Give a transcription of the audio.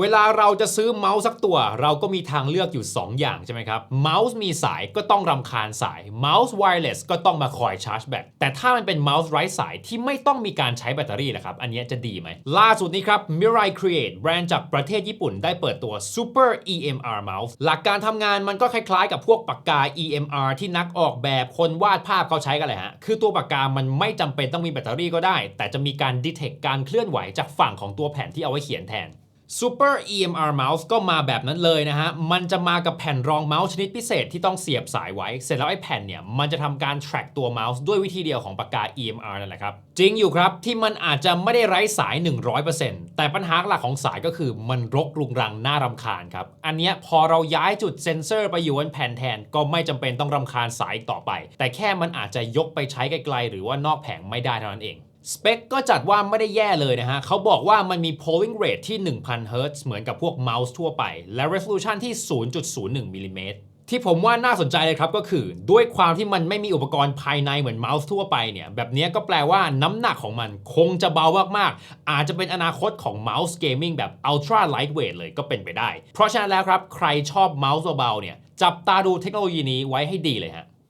เวลาเราจะซื้อเมาส์สักตัว เราก็มีทางเลือกอยู่ 2 อย่างใช่ไหมครับ เมาส์มีสายก็ต้องรำคาญสาย เมาส์ไวเลสก็ต้องมาคอยชาร์จแบต แต่ถ้ามันเป็นเมาส์ไร้สายที่ไม่ต้องมีการใช้แบตเตอรี่ล่ะครับ อันนี้จะดีไหม ล่าสุดนี้ครับ Mirai Create แบรนด์จากประเทศญี่ปุ่นได้เปิดตัว Super EMR Mouse หลักการทำงานมันก็คล้ายๆ กับพวกปากกา EMR ที่นักออกแบบคนวาดภาพเขาใช้กันเลยฮะ คือตัวปากกามันไม่จำเป็นต้องมีแบตเตอรี่ก็ได้ แต่จะมีการ detect การเคลื่อนไหวจากฝั่งของตัวแผ่นที่เอาไว้เขียนแทน Super EMR Mouse ก็มาแบบนั้นเลยนะฮะ มันจะมากับแผ่นรองเมาส์ชนิดพิเศษที่ต้องเสียบสายไว้ เสร็จแล้วไอ้แผ่นเนี่ย มันจะทำการ track ตัวเมาส์ด้วยวิธีเดียวของปากกา EMR นั่นแหละครับ จริงอยู่ครับที่มันอาจจะไม่ได้ไร้สาย 100%แต่ปัญหาหลักของสายก็คือมันรกรุงรังน่ารำคาญครับ อันเนี้ยพอเราย้ายจุดเซ็นเซอร์ไปอยู่บนแผ่นแทน ก็ไม่จำเป็นต้องรำคาญสายอีกต่อไป แต่แค่มันอาจจะยกไปใช้ไกลๆหรือว่านอกแผงไม่ได้เท่านั้นเอง สเปคก็จัดว่าไม่ได้แย่เลยนะฮะ เขาบอกว่ามันมี polling rate ที่ 1000 Hz เหมือนกับพวกเมาส์ทั่วไป และ resolution ที่ 0.01มิลลิเมตรที่ผมว่าน่าสนใจเลยครับก็คือ ด้วยความที่มันไม่มีอุปกรณ์ภายในเหมือนเมาส์ทั่วไปเนี่ย แบบนี้ก็แปลว่าน้ำหนักของมันคงจะเบามากๆ อาจจะเป็นอนาคตของเมาส์เกมมิ่งแบบ ultra lightweight เลยก็เป็นไปได้ เพราะฉะนั้นแล้วครับ ใครชอบเมาส์เบาๆเนี่ยจับตาดูเทคโนโลยีนี้ไว้ให้ดีเลยฮะ